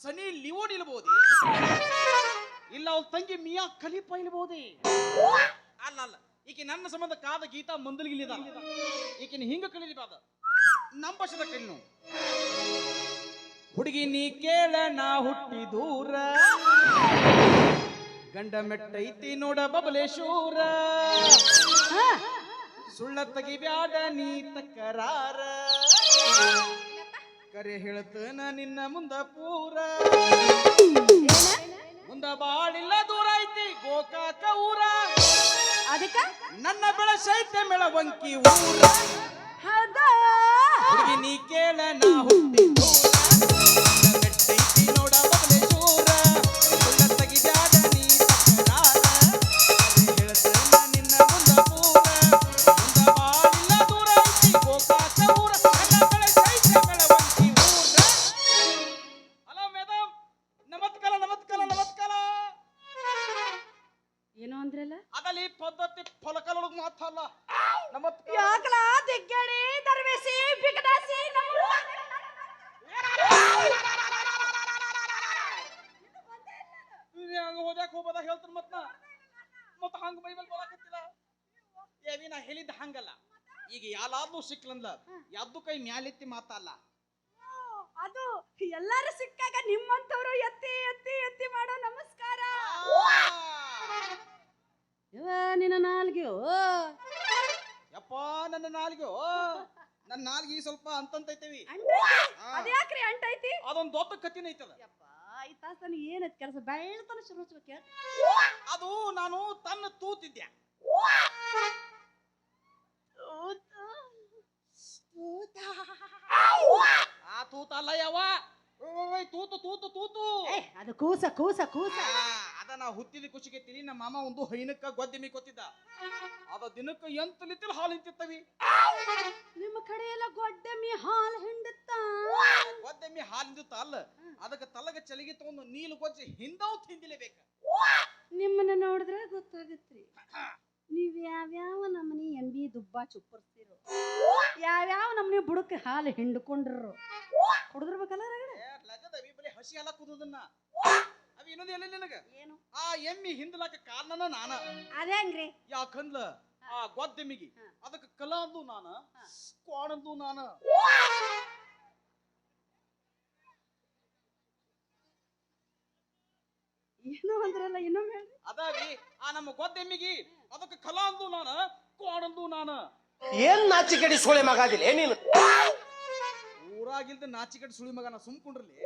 ಸನಿ ಲಿವೋನ್ ನಿಲ್ಬೋದೆ ಇಲ್ಲ, ಅವ್ಳ ತಂಗಿ ಮಿಯಾ ಕಲಿಪ ಇಲ್ಬೋದೆ ಅಲ್ಲ ಅಲ್ಲ. ಈಕೆ ನನ್ನ ಸಂಬಂಧ ಕಾದ ಗೀತಾ ಮಂದಲಿಗಿಲಿದ ಈಕಿನ ಹಿಂಗ ಕಲಿಲಿಬಾದ ನಂಬಸದ ಕಣ್ಣು. ಹುಡುಗಿ ನೀ ಕೇಳ, ನಾ ಹುಟ್ಟಿ ದೂರ. ಗಂಡ ಮೆಟ್ಟೈತಿ ನೋಡ ಬಬಲೇಶೂರ ಸುಳ್ಳ ಸುಳ್ಳ ತೆಗಿಬ್ಯಾಡ ನೀ ತಕರಾರ. ಕರೆ ನಾ ನಿನ್ನ ಮುಂದ ಪೂರ? ಮುಂದ ಬಾಳಿಲ್ಲ ದೂರ ಐತಿ ಗೋಕಾಕ ಊರ. ಅದಕ್ಕ? ನನ್ನ ಬೆಳಸೈತೆ ಮೆಳವಂಕಿ ಊರ. ಹಂಗ ಬೈಬಲ್ ಬೋಲಾಕತ್ತಿಲ್ಲ ಏವಿ ನಾ ಹೇಳಿದ್ದ ಹಂಗಲ್ಲ. ಈಗ ಯಾಲಾದ್ರೂ ಸಿಕ್ಲಂದ ಯಾವ್ದು ಕೈ ಮ್ಯಾಲೆತ್ತಿ ಮಾತಲ್ಲ. ಅದು ಎಲ್ಲಾರು ಸಿಕ್ಕಾಗ ನಿಮ್ಮಂತವ್ರು ಎತ್ತಿ ಎತ್ತಿ ಎತ್ತಿ ಮಾಡೋ ನಮಸ್ಕಾರ. ಇವ ನಿನ್ನ ನಾಲ್ಗೆ ಓ. ಯಪ್ಪ ನನ್ನ ನಾಲ್ಗೆ ನನ್ನ ನಾಲ್ಗೆ ಸ್ವಲ್ಪ ಅಂತಂತೈತೇವಿ ಅದ್ಯಾಕ್ರಿ ಅಂಟೈತಿ? ಅದೊಂದು ದೊಡ್ಡ ಕತ್ತಿನ ಐತದ ಯಪ್ಪ ಈ ತಾಸನ ಏನೈತಿ ಕೆಲಸ? ಬೆಳ್ತನ ಶುರು ಹಚ್ಬೇಕು? ಅದು ನಾನು ತನ್ನ ತೂತಿದ್ದೆ. ಆ ತೂತ ಅಲ್ಲ ಯಾವ ಓಯ್ ತೂತು ತೂತು ತೂತು. ಏ ಅದು ಕೂಸ ಕೂಸ ಕೂಸ. ನಾ ಹುತ್ತಿದ ಖುಷಿಗೆ ತಿಳಿ ನಮ್ಮ ಮಾಮ ಒಂದು ಹೈನಕ್ಕ ಗೊದ್ದೆಮಿ ಕೊತ್ತಿದ್ದ. ಅದ ದಿನಕ್ಕ ಎಂತ ಲಿತ್ತಿರ ಹಾಲು ಹಿಂತಿತ್ತವಿ ನಿಮ್ಮ ಕಡೆ ಎಲ್ಲ ಗೊಡ್ಡಮಿ ಹಾಲು ಹಿಂಡುತ್ತ? ಗೊದ್ದೆಮ್ಮಿ ಹಾಲು ಅಲ್ಲ ಅದಕ್ಕೆ ತಲಗ ಚಲಿಗೆ ತಗೊಂಡು ನೀಲು ಗೊಜ್ಜೆ ಹಿಂದವ್ ತಿಂದಿಲೇಬೇಕ ನಿಮ್ಮನ್ನ ನೋಡಿದ್ರೆ ಗೊತ್ತಾಗತ್ರಿ. ನೀವ್ ಯಾವ್ಯಾವ ನಮ್ಮನಿ ಎಂಬಿ ದುಬ್ಬ ಚುಪ್ಪರ್ತಿರೋ ಯಾವ್ಯಾವ ನಮ್ಮನಿ ಬುಡಕ್ಕೆ ಹಾಲು ಹಿಂಡ್ಕೊಂಡ್ರು? ಕುಡಿದಿರ್ಬೇಕಲ್ಲ ರಗಡ? ಲಗದ ಬರೀ ಹಸಿ ಹಾಲ ಕುದದನ್ನ. ಅವಿ ಇನ್ನೊಂದು ಎಲ್ಲ ನಿನಗ? ಏನು? ಆ ಎಮ್ಮಿ ಹಿಂದಲಾಕ ಕಾರಣನ ನಾನ. ಅದೇ ಹಂಗ್ರಿ. ಯಾಕಂದ್ಲ? ಆ ಗೊದ್ದೆಮ್ಮಿಗಿ. ಅದಕ್ಕೆ ಕಲ ಅಂದು ನಾನ ಹಾ. ಕ್ವಾಣಂದು ನಾನ. ಏನೋ ಅಂದ್ರಲ್ಲ ಇನ್ನೊಮ್ಮೆ ಹೇಳ್ರಿ. ಅದಾವಿ ಆ ನಮ್ಮ ಗೊದ್ದೆಮ್ಮಿಗಿ ಅದಕ್ಕೆ ಕಲ ಅಂದು ನಾನ ಕ್ವಾಣಂದು ನಾನ. ಏನ್ ನಾಚಿಕೆಡಿ ಸೋಳೆ ಮಗಾದಿಲ್ಲ ನೀನು? ಊರಾಗಿಲ್ದ ನಾಚಿಕಡಿ ಸುಳಿ ಮಗನ ಸುಮ್ಕೊಂಡ್ರಲ್ಲಿ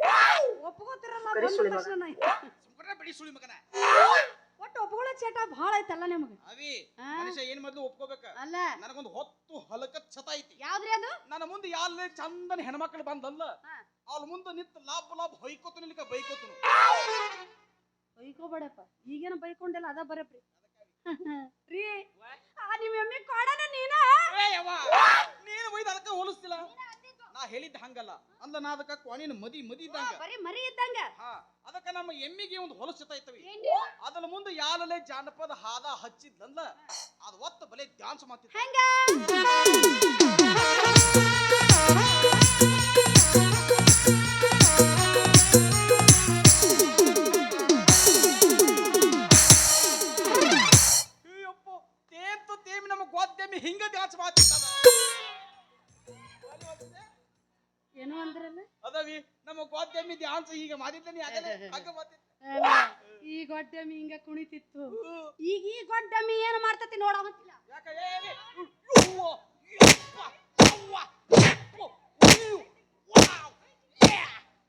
ಒಪ್ಕೋತಿರಲ್ಲ ಕರಿ ಸುಳಿ ಮಗ. ತಕ್ಷಣ ನಾ- ಬಿಡಿ ಸುಳಿ ಮಗನ. ಒಟ್ಟು ಒಪ್ಕೊಳ್ಳೋ ಚಟ ಭಾಳ ಐತಲ್ಲ ನಿಮಗೆ? ಅವಿ ಆ? ಮನುಷ್ಯ ಏನ್ ಮೊದ್ಲು ಒಪ್ಕೋಬೇಕ? ಅಲ್ಲ. ನನಗೊಂದು ಹೊತ್ತು ಹಲಕ ಛತ ಐತಿ. ಯಾವ್ದ್ರಿ ಅದು? ನನ್ನ ಮುಂದೆ ಯಾರೇ ಚಂದನ ಹೆಣ್ಮಕ್ಳು ಬಂದಲ್ಲ ಹಾ. ಅವ್ಳ ಮುಂದೆ ನಿಂತ ಲಾಭ ಲಾಭ ಹೊಯ್ಕೋತ ನಿಲ್ಕ ಬೈಕೋತನು. ಬೈಕೋಬೇಡಪ್ಪ ಈಗೇನು ಬೈಕೊಂಡೆಲ್ಲ ಅದ ಬರಪ್ರಿ ರೀ ಆ ನಿಮ್ಮ ಎಮ್ಮಿ ಕೊಡನ ನೀನ ನೀನು ಒಯ್ದು ಅದಕ್ಕೆ ಹೋಲಿಸ್ತಿಲ್ಲ ನಾ ಹೇಳಿದ್ದ ಹಂಗಲ್ಲ ಅಂದ ನಾ ಅದಕ್ಕ ಕೊನಿನ ಮದಿ ಮದಿ ಇದ್ದಂಗ. ಬರೀ ಮರಿ ಇದ್ದಂಗ? ಹಾ ಅದಕ್ಕ ನಮ್ಮ ಎಮ್ಮಿಗೆ ಒಂದು ಹೊಲಸು ಐತವಿ? ಅದರ ಮುಂದೆ ಯಾಲಲೆ ಜಾನಪದ ಹಾದ ಹಚ್ಚಿದ್ಲಂದ ಅದು ಒತ್ತ ಬಲೆ ಡ್ಯಾನ್ಸ್ ಮಾಡ್ತಿದ್ದ ಏನು ನಮ್ಮ ಗೋದ್ಯಮಿ ಡ್ಯಾನ್ಸ್ ಈಗ ಮಾಡಿದ್ದ ಅದೇ ಆಗಲೇ ಹಂಗ ಮಾಡ್ತಿದ್ದ ಈ ಗೊಡ್ಡಮಿ ಹಿಂಗ ಕುಣಿತಿತ್ತು. ಈಗ ಈ ಗೊಡ್ಡಮಿ ಏನು ಮಾಡ್ತತಿ ನೋಡವಂತಿಲ್ಲ ಯಾಕ ಏ, ಏ, ಯವ್ವ, ಯಪ್ಪ, ಯವ್ವ, ಯಪ್ಪು, ವಾವ್, ಯಾ,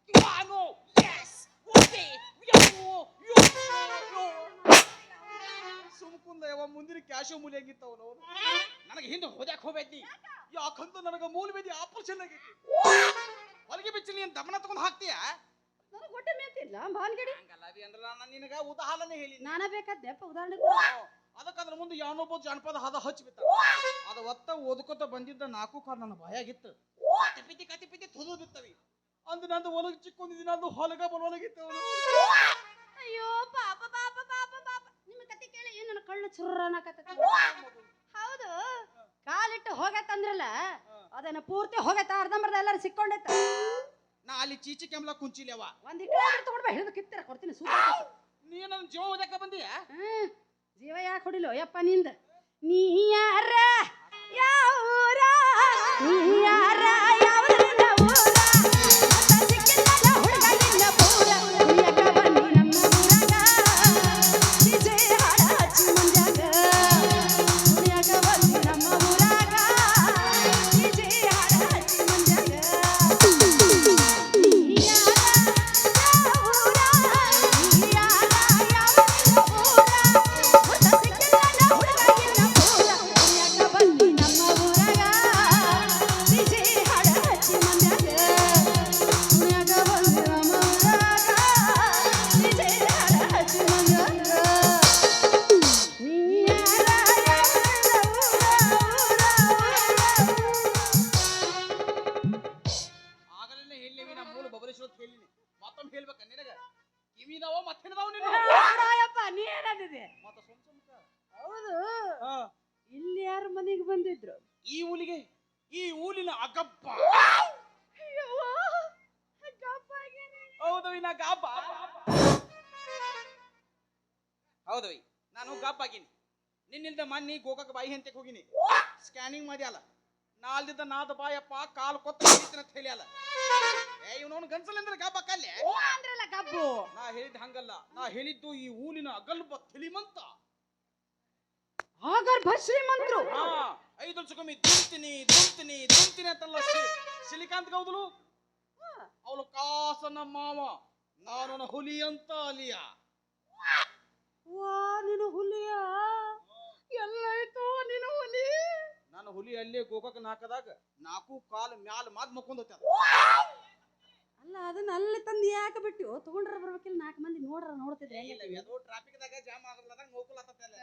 ವಾನು, ಯೆಸ್, ಓಕೆ, ಯವ್ವು, ಯವ್ವು, ಯವ್ವು. ಸುಮ್ಕುಂದ ಯಾವ ಮುಂದಿನ ಕ್ಯಾಶು ಮೂಲಿ ಅವನು ಅವನು? ನನಗೆ ಹಿಂದೆ ಹೋದ್ಯಾಕ ಹೋಗ್ಬೇಡಿ ಯಾಕಂತ ನನಗ ಮೂಲ ಬೇದಿ ಆಪರೇಷನ್ ಆಗೈತಿ. ಹೊರಗೆ ಬಿಚ್ಚಲಿ ಅಂತ ದಮನ ತಗೊಂಡು ಹಾಕ್ತೀಯ? ನನಗೆ ಹೊಟ್ಟೆ ಮೇತಿಲ್ಲ ಭಾನ್ಗಡಿ. ಹಂಗಲ್ಲ ಅವಿ ಅಂದ್ರೆ ನಾನು ನಿನಗ ಉದಾಹರಣೆ ಹೇಳಿ ನಾನ ಬೇಕಾದ್ದೆಪ್ಪ ಉದಾಹರಣೆ ಕೊಡು. ಅದಕ್ಕೆ ಅದ್ರ ಮುಂದೆ ಯಾವನೊಬ್ಬ ಜಾನಪದ ಹದ ಹಚ್ಚಿಬಿಟ್ಟ ಅದ ಒತ್ತ ಓದ್ಕೊತ ಬಂದಿದ್ದ ನಾಲ್ಕು ಕಾಲ ನನ್ನ ಭಯಾಗಿತ್ತು ಕತಿಪಿತಿ ಕತಿಪಿತಿ ತುದು ಬಿತ್ತವಿ. ಅಂದ್ ನಂದು ಒಳಗ ಚಿಕ್ಕೊಂದಿದ್ದೀನಿ ನಂದು ಹೊಲಗ ಬಲೊಳಗಿತ್ತು ಅಯ್ಯೋ ಪಾಪ ಪಾಪ ಪಾಪ ಪಾಪ. ನಿಮ್ಮ ಕತೆ ಕೇಳಿ ಏನು ನನ್ನ ಕಣ್ಣು ಚುರ್ರ ಅನ್ನಕತ್ತೈತಿ. ಹೌದು. ಕಾಲಿಟ್ಟು ಹೋಗತ್ತಂದ್ರಲ್ಲ ಅದನ್ನ ಪೂರ್ತಿ ಹೋಗೈತ ಅರ್ಧಂಬರ್ಧ ಎಲ್ಲರೂ ಸಿಕ್ಕೊಂಡೈತ. ನಾ ಅಲ್ಲಿ ಚೀಚಿ ಕೆಮ್ಲ ಕುಂಚಿಲ್ಯವ ಒಂದ್ ಇಟ್ಟು ತಗೊಂಡ್ಬಾ ಹಿಡಿದು ಕಿತ್ತರ ಕೊಡ್ತೀನಿ ಸೂಪರ್ ನೀ ನನ್ನ ಜೀವ ಓದಕ್ಕ ಬಂದಿಯ ಹ್ಮ್ ಜೀವ ಯಾಕೆ ಹೊಡಿಲೋ ಯಪ್ಪ ನಿಂದ. ನೀ ಯಾರ ಯಾವ ನೀ ಯಾರ ಯಾವ ಊರ ಆಗಲೇ ನಮ್ಮ ನಾ ಮೂಲ ಬಬಲೇಶ್ವರ ಹೇಳಿನಿ. ಮತ್ತೊಮ್ಮೆ ಹೇಳ್ಬೇಕ ನಿನಗ? ಕಿವಿದಾವ ಮತ್ತೇನದಾವ ನೀನು ಯಾರಪ್ಪ ನೀ ಏನಂದಿದೆ ಮತ್ತ ಸುಮ್ ಸುಮ್ಕ ಹೌದು. ಇಲ್ಲಿ ಯಾರ ಮನೆಗೆ ಬಂದಿದ್ರು? ಈ ಊಲಿಗೆ ಈ ಊಲಿನ ಅಗಪ್ಪ. ಹೌದವಿ ನಾ ಗಾಬ ಹೌದವಿ ನಾನು ಗಾಬ್ ಆಗಿನಿ. ನಿನ್ನಿಲ್ದ ಮನ್ನಿ ಗೋಕಾಕ ಬಾಯಿ ಹಂತಕ್ಕೆ ಹೋಗಿನಿ. ಸ್ಕ್ಯಾನಿಂಗ್ ಮಾಡ್ಯಾಲ ನಾಲ್ದಿದ್ದ ನಾದ ಬಾಯಪ್ಪ ಕಾಲ್ ಕೊತ್ತ ಅಂತ ಹೇಳ್ಯಾಲ ಏ ಇವನವನು ಗನ್ಸಲ್ ಅಂದ್ರೆ ಗಾಬ ಕಲ್ಲೆ ಅಂದ್ರಲ್ಲ ಗಬ್ಬು. ನಾ ಹೇಳಿದ್ ಹಂಗಲ್ಲ. ನಾ ಹೇಳಿದ್ದು ಈ ಊಲಿನ ಅಗಲ್ಬ ತಿಳಿಮಂತ ಆಗರ್ಭ ಶ್ರೀಮಂತರು. ಹಾ ಐದು ವರ್ಷಕ್ಕೊಮ್ಮೆ ದುಂತಿನಿ ದುಂತಿನಿ ದುಂತಿನಿ ಅಂತಲ್ಲ ಸಿಲಿಕಾಂತ್ ಗೌದಲು. ಅವಳು ಕಾಸನ ಮಾವ ನಾನು ಹುಲಿ ಅಂತ ಅಲಿಯ. ವಾ ನೀನು ಹುಲಿಯ. ಎಲ್ಲಾಯ್ತು ನೀನು ಹುಲಿ. ನಾನು ಹುಲಿ ಅಲ್ಲೇ ಗೋಕಾಕ ನಾಕದಾಗ ನಾಲ್ಕು ಕಾಲು ಮ್ಯಾಲ ಮಾದ್ ಮಕ್ಕೊಂಡ್ ಅಲ್ಲ ಅದನ್ನ ಅಲ್ಲಿ ತಂದು ಯಾಕೆ ಬಿಟ್ಟು? ತಗೊಂಡ್ರ ಬರ್ಬೇಕಿಲ್ಲ ನಾಲ್ಕು ಮಂದಿ ನೋಡ್ರ ನೋಡ್ತಿದ್ರೆ ಟ್ರಾಫಿಕ್ ದಾಗ ಜಾಮ್ ಆಗಲ್ದಾಗ ನೋಕುಲತ್ತಲ್ಲ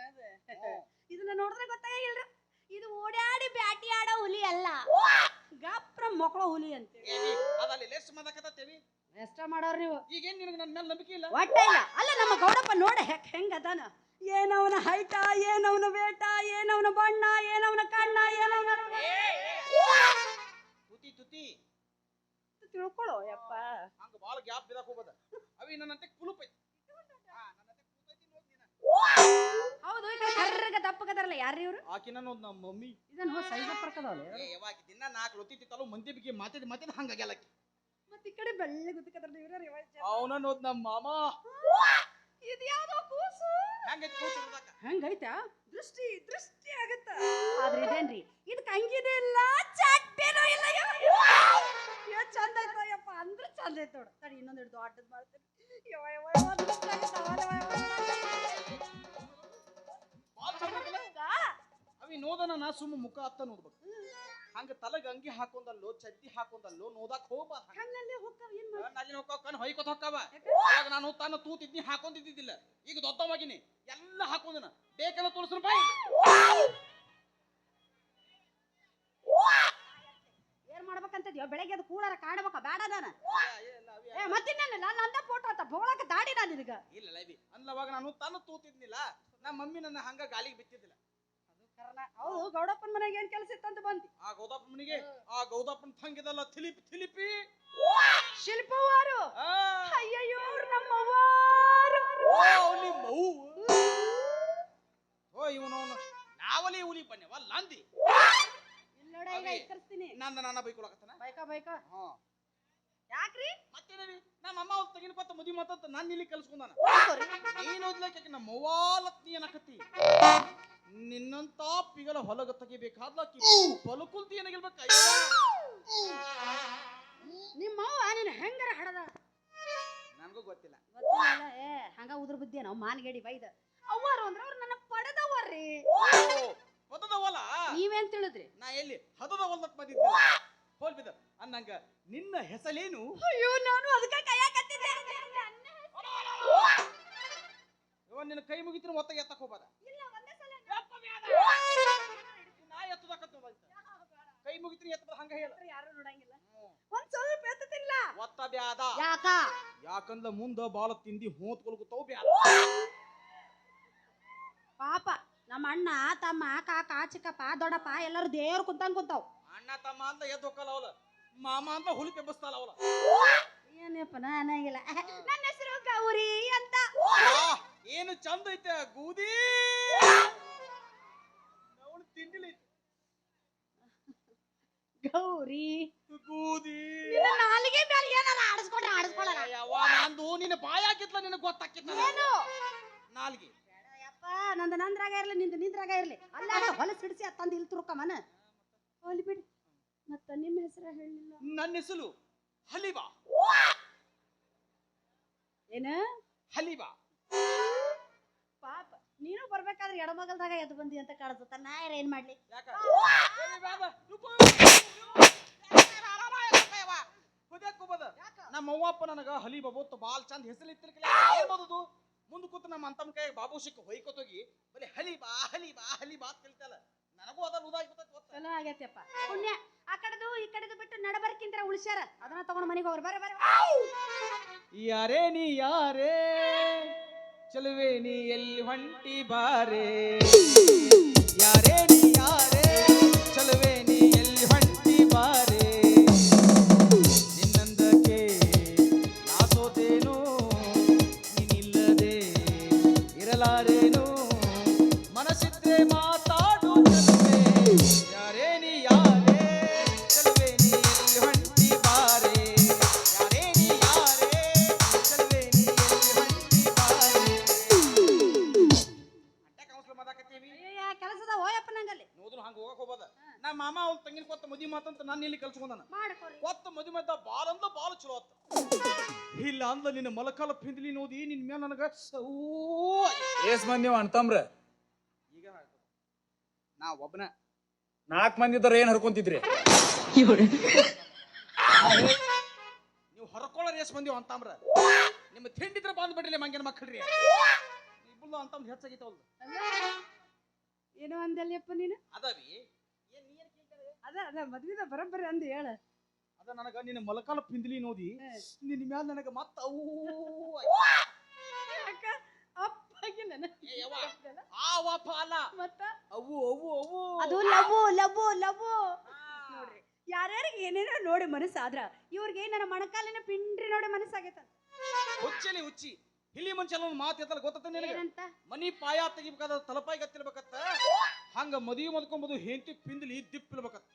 ಇದನ್ನ ನೋಡಿದ್ರೆ ಗೊತ್ತಾಗಿಲ್ರ. ಇದು ಓಡಾಡಿ ಬ್ಯಾಟಿ ಆಡೋ ಹುಲಿ ಅಲ್ಲ. ಗಪ್ರ ಮಕ್ಕಳ ಹುಲಿ ಅಂತ ಅದಲ್ಲಿ ಲೆಸ್ ಮಾಡಕತ್ತೇವಿ ಎಷ್ಟ ಮಾಡೋರ್ ನೀವು. ಈಗೇನ್ ನಿನಗೆ ನನ್ನ ಮೇಲೆ ನಂಬಿಕೆ ಇಲ್ಲ? ಒಟ್ಟ ಇಲ್ಲ. ಅಲ್ಲ ನಮ್ಮ ಗೌಡಪ್ಪ ನೋಡ ಹೆಂಗ ಅದಾನ. ಏನವನ ಹೈಟ ಏನವನ ವೇಟ ಏನವನ ಬಣ್ಣ ಏನವನ ಕಣ್ಣ ಏನವನ ತುತಿ ತುತಿ. ತಿಳ್ಕೊಳ್ಳೋ ಯಪ್ಪ. ಹಂಗ ಬಾಳ ಗ್ಯಾಪ್ ಬಿಡಕ್ ಹೋಗದ ಅವಿ ನನ್ನಂತೆ ಕುಲುಪ್ ಐತಿ. ಹಾ, ಹೌದು ಈ ಕರ್ರಗ ದಪ್ಪಗದಾರಲ್ಲ ಯಾರು ಇವರು? ಆಕಿನ ಒಂದು ನಮ್ಮ ಮಮ್ಮಿ. ಇದನ್ನು ಸೈಜ್ ಪರ್ಕದವಲ್ಲ ಯಾವಾಗ ದಿನ ನಾಲ್ಕು ಲೊತ್ತಿ ತಿತ್ತಲು ಮಂದಿ ಬಿಗಿ ಮಾತಿದ ಮಾತಿದ ಹಂಗಾಗ್ಯಾಲ ಆಕಿ. ಮತ್ತೆ ಈ ಕಡೆ ಬೆಳ್ಳಿ ಇವರು ಇವ್ರ ಅವನ ನೋದ್ ನಮ್ಮ ಮಾಮ. ಇದು ಯಾವ್ದೋ ಕೂಸು ಹೆಂಗೈತಿ ಹಂಗೈತಾ ದೃಷ್ಟಿ ದೃಷ್ಟಿ ಆಗತ್ತ ಆದ್ರೆ ಇದೇನ್ರಿ ಇದಕ್ಕೆ ಅಂಗಿನೂ ಇಲ್ಲ ಚಡ್ಡಿನೂ ಇಲ್ಲ ಎಷ್ಟು ಚಂದ ಐತೋ ಯಪ್ಪ ಅಂದ್ರೆ ಚಂದ ಐತ್ ನೋಡು ತಡಿ ಇನ್ನೊಂದು ಹಿಡ್ದು ಆಟದ ಮಾಡ್ತೀನಿ ಯವ್ವ, ಯವ್ವ, ಯವ್ವ, ಆಗತ್ತ. ಬಾಳ್ ಚಂದ ಐತಲ್ಲ? ಅವಿ ನೋದನ ನಾ ಸುಮ್ಮ ಮುಖ ಹತ್ತ ನೋಡ್ಬೇಕು ಹಂಗ ತಲಗ ಅಂಗಿ ಹಾಕೊಂದಲ್ಲೋ ಚಡ್ಡಿ ಹಾಕೊಂದಲ್ಲೋ ನೋದಾಕ್ ಹೋಗ್ಬಾರ್ದು ಹಂಗ. ಕಣ್ಣಲ್ಲೇ ಹೋಗ್ತಾವ ಏನ್ ಮಾಡ್- ಅಲ್ಲಿ ಹೋಗ್ತಾವ ಕಣ್ ಹೊಯ್ಕೊತ ಹೋಗ್ತಾವ? ಅವಾಗ ನಾನು ತಾನು ತೂತಿದ್ನಿ ಹಾಕೊಂಡಿದ್ದಿದ್ದಿಲ್ಲ. ಈಗ ದೊಡ್ಡವಾಗಿನಿ ಎಲ್ಲ ಹಾಕೊಂದನ ಬೇಕಲ್ಲ ತೋರಿಸ್ರು ಬಾಯಿ. ಏನ್ ಮಾಡ್ಬೇಕಂತದ್ಯೋ? ಬೆಳಗ್ಗೆ ಅದು ಕೂಡಾರ ಕಾಡ್ಬೇಕ ಬೇಡ ನಾನು ಏ ಮತ್ತಿನ್ನೇನು ನಾನು ಅಂದ ಫೋಟೋ ಅಂತ ಬೋಳಕ ದಾಡಿ ನಾನು ನಿನಗ? ಇಲ್ಲ ಲೈಬಿ ಅಂದ್ಲವಾಗ ನಾನು ತಾನು ತೂತಿದ್ನಿಲ್ಲ. ನಮ್ಮ ಮಮ್ಮಿ ನನ್ನ ಹಂಗ ಗಾಳಿಗೆ ಬಿತ್ತಿದ್ದಿಲ್ಲ. ಹೌದು ಗೌಡಪ್ಪನ ಮನೆಗೆ ಏನ್ ಕೆಲಸ ಇತ್ತಂತ ಬಂದಿ? ಆ ಗೌದಪ್ಪನಿಗೆ ಆ ಗೌದಪ್ಪನ ತಂಗಿದಲ್ಲ ತಿಲಿಪಿ ತಿಲಿಪಿ ಶಿಲ್ಪವಾರು? ಅಯ್ಯಯ್ಯೋ ಅವ್ರು ನಮ್ಮವ್ವಾರು. ಮೌ. ಓ ಇವನು ನಾವಲಿ ಹುಲಿ ಬನ್ನಿ ಅಂದಿ ಇಲ್ಲೋಡ ಈಗ. ಇಕ್ಕರ್ಸ್ತೀನಿ ನಂದ ನನ್ನ ಬೈಕೊಳಕತ್ತನ ಬೈಕ ಬೈಕ. ಹಾ. ಯಾಕ್ರಿ? ಮತ್ತೇನವಿ ನಮ್ಮ ಅಮ್ಮ ಅವ್ರು ತೆಗಿನ್ಕೊತ ಮದುವೆ ಮಾತಂತ ನಾನು ಇಲ್ಲಿ ಕಲ್ಸ್ಕೊಂಡಾನ? ನೀನು ಓದ್ಲಕ್ಕೆ ನಮ್ಮ ಅವ್ವಾಲತ್ ನೀ ಅನ್ನಕತ್ತಿ ನಿನ್ನಂತ ಪಿಗಲ ಹೊಲಗ ತೆಗಿಬೇಕಾದ್ಲಕ್ಕಿ ಬಲುಕುಲ್ತಿ ಏನಾಗಿರ್ಬೇಕ ನಿಮ್ಮ ಅವ್ವ ನಿನ್ನ ಹೆಂಗಾರ ಹಡದ? ನನಗೂ ಗೊತ್ತಿಲ್ಲ. ಏ ಹಂಗ ಉದ್ರ ಬುದ್ಧಿ ನಾವು ಮಾನ್ಗೇಡಿ ಬೈದ. ಅವ್ವಾರು ಅಂದ್ರ ಅವ್ರು ನನ್ನ ಪಡೆದವ್ರಿ ಹೊದದವಲ್ಲ ನೀವೇನ್ ತಿಳಿದ್ರಿ? ನಾ ಎಲ್ಲಿ ಹದದ ಹೊಲಕ್ ಬಂದಿದ್ದೆ? ಹೋಲ್ ಬಿದ ಅನ್ನಂಗ ನಿನ್ನ ಹೆಸಲೇನು? ಅಯ್ಯೋ ನಾನು ಅದಕ್ಕೆ ಕೈಯಾಕತ್ತಿದ್ದೆ ನಿನ್ನ ಕೈ ಮುಗಿತಿನ ಒತ್ತಾಗ ಎತ್ತಕ್ ಹೋಗ್ಬಾರ ಇಲ್ಲ ಕೈ ಮುಗಿದು ಎತ್ತ ಹಂಗ ಹೇಳ. ಯಾರು ನೋಡಂಗಿಲ್ಲ. ಒಂದ್ ಸ್ವಲ್ಪ ಎತ್ತತಿಲ್ಲ. ಒತ್ತ ಬ್ಯಾದ ಯಾಕ? ಯಾಕಂದ್ರ ಮುಂದ ಬಾಳ ತಿಂದಿ ಹೋತ್ಕೊಲ್ಗುತ್ತಾವ್ ಬ್ಯಾದ ಪಾಪ ನಮ್ಮ ಅಣ್ಣ ತಮ್ಮ ಕಾಕ ಚಿಕ್ಕಪ್ಪ ದೊಡ್ಡಪ್ಪ ಎಲ್ಲರೂ ದೇವ್ರ ಕುಂತಂಗ್ ಕುಂತಾವ್. ಅಣ್ಣ ತಮ್ಮ ಅಂತ ಎದ್ದು ಹೋಗಲ್ಲ ಅವಲ ಮಾಮ ಅಂತ ಹುಲಿ ಬೆಬ್ಬಸ್ತಾಳ ಅವಳ. ಏನಪ್ಪ ನಾನಾಗಿಲ್ಲ ನನ್ನ ಹೆಸರು ಗೌರಿ ಅಂತ. ಏನು ಚಂದ ಐತೆ ಗೂದಿ. ಅವಳು ತಿಂಡಿಲಿ ಗೌರಿ ಗೂದಿ ನಿನ್ನ ನಾಲಿಗೆ ಮೇಲೆ ಏನಾರ ಆಡಿಸ್ಕೊಂಡ್ರೆ ಆಡಿಸ್ಕೊಳ್ಳೋಣ. ಯವ್ವ ನಂದು ನಿನ್ನ ಬಾಯಾಕಿತ್ಲ ನಿನಗೆ ಗೊತ್ತಾಕಿತ್ತ ಏನು? ನಾಲ್ಗೆ. ಯಪ್ಪ ನಂದು ನಂದ್ರಾಗ ಇರ್ಲಿ ನಿಂದು ನಿಂದ್ರಾಗ ಇರ್ಲಿ. ಅಲ್ಲ ಹೊಲಸ್ ಹಿಡಿಸಿ ಅತ್ತಂದು ಇಲ್ಲಿ ತುರುಕಮನ. ಹೋಲಿ ಬಿಡಿ. ಮತ್ತ ನಿಮ್ಮ ಹೆಸರು ಹೇಳಿಲ್ಲ ನನ್ನ ಹೆಸರು ಹಲಿಬಾ. ಏನ? ಹಲಿಬಾ. ಪಾಪ ನೀನು ಬರ್ಬೇಕಾದ್ರೆ ಎಡಮಗಲ್ದಾಗ ಎದ್ದು ಬಂದಿ ಅಂತ ಕಾಣಿಸುತ್ತ. ನಾ ಏನ್ ಮಾಡ್ಲಿ ಯಾಕ ಏ ಬ್ಯಾದ, ರುಕು. ಹುದ್ಯಾಕ್ ನಮ್ಮ ಅವ್ವಪ್ಪ ನನಗ ಹಲಿ ಬಾಬು ಬಾಲ್ ಚಂದ ಹೆಸರು ಇತ್ತಿರ್ಕಿಲ್ಲ ಏನ್ ಬದದು ಮುಂದ್ ಕೂತು ನಮ್ಮ ಅಂತಮ್ಮ ಕೈ ಬಾಬು ಸಿಕ್ಕ ಹೊಯ್ಕೋತೋಗಿ ಬರೀ ಹಲಿ ಬಾ ಹಲಿ ಬಾ ಹಲಿ ಬಾ ಕಲಿತಲ್ಲ ನನಗೂ ಅದ ಉದಾಗಿ ಗೊತ್ತಾಯ್ತು ಚಲೋ ಆಗೈತಿಯಪ್ಪ. ಪುಣ್ಯ. ಆ ಕಡೆದು ಈ ಕಡೆದು ಬಿಟ್ಟು ನಡಬರ್ಕಿಂತ ಉಳಿಸ್ಯಾರ. ಅದನ್ನ ತಗೊಂಡು ಮನೆಗೆ ಹೋಗ್ರಿ. ಬರ ಬರ ಯಾರೇ ನೀ ಯಾರೇ ಚಲುವೆ ನೀ ಎಲ್ಲಿ ಹೊಂಟಿ ಬಾರೇ? ಯಾರೇ ನೀ ಯಾರೇ ಚಲುವೆ ನೀ ಮೇಲೆ ನನಗ ಸೌ ಮಂದಿ ನೀವು ಈಗ ನಾ ಒಬ್ಬನ ನಾಲ್ಕ್ ಮಂದಿ ಇದ್ರ ಏನ್ ಹರ್ಕೊಂತಿದ್ರಿ? ನೀವು ಹೊರಕೊಳ್ಳೋರು ಎಷ್ಟು ಮಂದಿ ಅಂತಾಮ್ರ ನಿಮ್ಮ ತಿಂಡಿದ್ರ ಬಂದ್ ಬಿಡ್ರಿ ಮಂಗಿನ ಮಕ್ಕಳ್ರಿ ಇಬ್ಬರು ಅಂತಂದ್ ಹೆಚ್ಚಾಗಿತ್ತವಲ್ದು ಏನೋ ಅಂದಲ್ಲಪ್ಪ ನೀನು? ಅದವಿ ಅದ ಅದ ಮದ್ವಿದ ಬರೋಬ್ಬರಿ ಅಂದ ಹೇಳ. ಅದ ನನಗ ನಿನ್ನ ಮೊಲಕಾಲ ಪಿಂದ್ಲಿ ನೋದಿ. ನಿನ್ನ ಮ್ಯಾಲ ನನಗ ಮತ್ತ ಅವು. ಮತ್ತ? ಅವು ಅವು ಅವು. ಅದು ಲವ್ ಲವ್ ಲವ್ ನೋಡ್ರಿ ಯಾರ್ಯಾರಿಗೆ ಏನೇನೋ ನೋಡಿ ಮನಸ್ಸಾದ್ರ ಇವ್ರಿಗೆ ನನ್ನ ಮಣಕಾಲಿನ ಪಿಂಡ್ರಿ ನೋಡಿ ಮನಸ್ಸಾಗೈತ. ಹುಚ್ಚಲಿ ಹುಚ್ಚಿ. ಇಲ್ಲಿ ಮುಂಚೆ ಒಂದು ಮಾತು ಗೊತ್ತ ನಿನಗೆ? ಏನಂತ? ಮನಿ ಪಾಯ ತೆಗಿಬೇಕಾದ ತಲಪಾಯಿ ಗತ್ತಿರ್ಬೇಕತ್ತ ಹಂಗ ಮದುವೆ ಮದ್ಕೊಂಬುದು ಹೆಂಡತಿ ಪಿಂದ್ಲಿ ದಿಪ್ಪಿರ್ಬೇಕತ್ತ.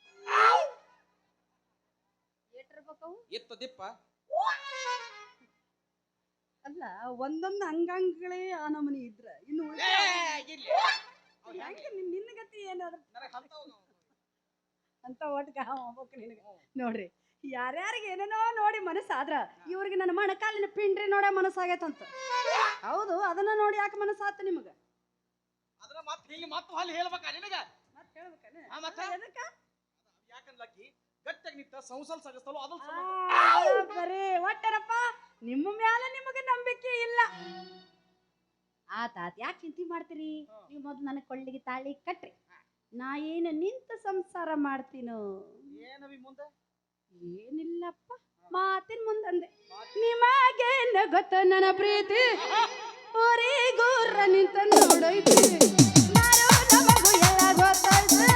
ಎತ್ತ ದಿಪ್ಪ. ಅಲ್ಲ ಒಂದೊಂದು ಅಂಗಾಂಗಗಳೇ ಆ ನಮನಿ ಇದ್ರ ಇನ್ನು ಹೆಂಗ್ ನಿನ್ನ ಗತಿ ಏನಾದ್ರು? ಅಂತ ಒಟ್ಟು ಹೋಗ್ಬೇಕು ನಿನಗೆ. ನೋಡ್ರಿ ಯಾರ್ಯಾರಿಗೆ ಏನೇನೋ ನೋಡಿ ಮನಸ್ಸಾದ್ರ ಇವ್ರಿಗೆ ನನ್ನ ಮಣಕಾಲಿನ ಪಿಂಡ್ರಿ ನೋಡೇ ಮನಸ್ಸಾಗೈತಂತ. ಹೌದು ಅದನ್ನ ನೋಡಿ ಯಾಕೆ ಮನಸ್ಸಾತ ನಿಮಗ? ಅದನ್ನ ಮತ್ತೆ ಇಲ್ಲಿ ಮತ್ತೆ ಅಲ್ಲಿ ಹೇಳ್ಬೇಕ ನಿನಗ? ಮತ್ತೆ ಹೇಳ್ಬೇಕನ? ಆ, ಮತ್ತ? ಎದಕ್ಕ? ಯಾಕಂದ್ಲಕ್ಕಿ ಗಟ್ಟಿಯಾಗಿ ನಿಂತ ಸಂಸಾರ ಸಾಗಿಸ್ತಲ್ಲ ಅದ್ರ ಆ, ಸಂಬಂಧ. ಒಟ್ಟರಪ್ಪ ನಿಮ್ಮ ನಂಬಿಕೆ ಇಲ್ಲ. ಆತಾತ್ ಯಾಕೆ ಚಿಂತೆ ಮಾಡ್ತೀರಿ? ನೀವು ಮೊದ್ಲು ನನಗೆ ಕೊಳ್ಳಿಗೆ ತಾಳಿ ಕಟ್ರಿ. ನಾ ಏನು ನಿಂತ ಸಂಸಾರ ಮಾಡ್ತೀನೋ? ಏನವಿ ಮುಂದೆ? ಏನಿಲ್ಲಪ್ಪ. ಮಾತಿನ ಮುಂದಂದೆ ನಿಮಗೇನ ಗೊತ್ತ ನನ್ನ ಪ್ರೀತಿ. ಊರಿಗೂರ ನಿಂತ ನೋಡೈತಿ ನಮಗೂ ಎಲ್ಲ ಗೊತ್ತೈತೆ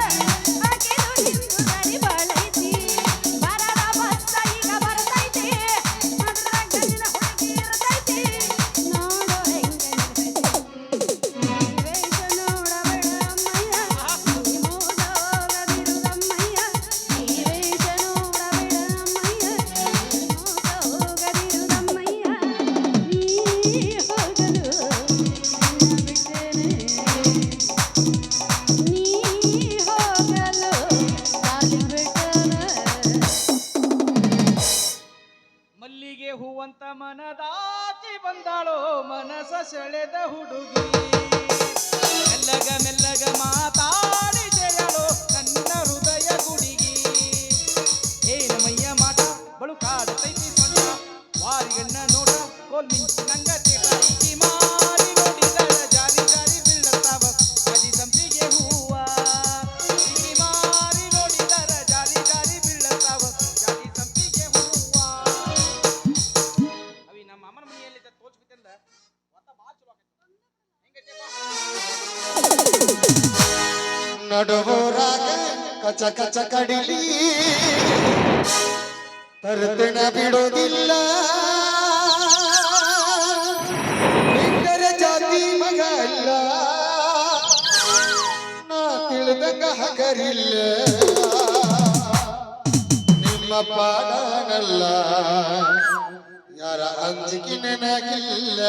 ಯಾರ ಅಂಜಿಕೆ ನನಗಿಲ್ಲ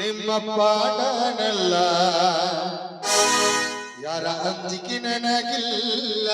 ನಿಮ್ಮ ಪಾಡನಲ್ಲ ಯಾರ ಅಂಜಿಕೆ ನನಗಿಲ್ಲ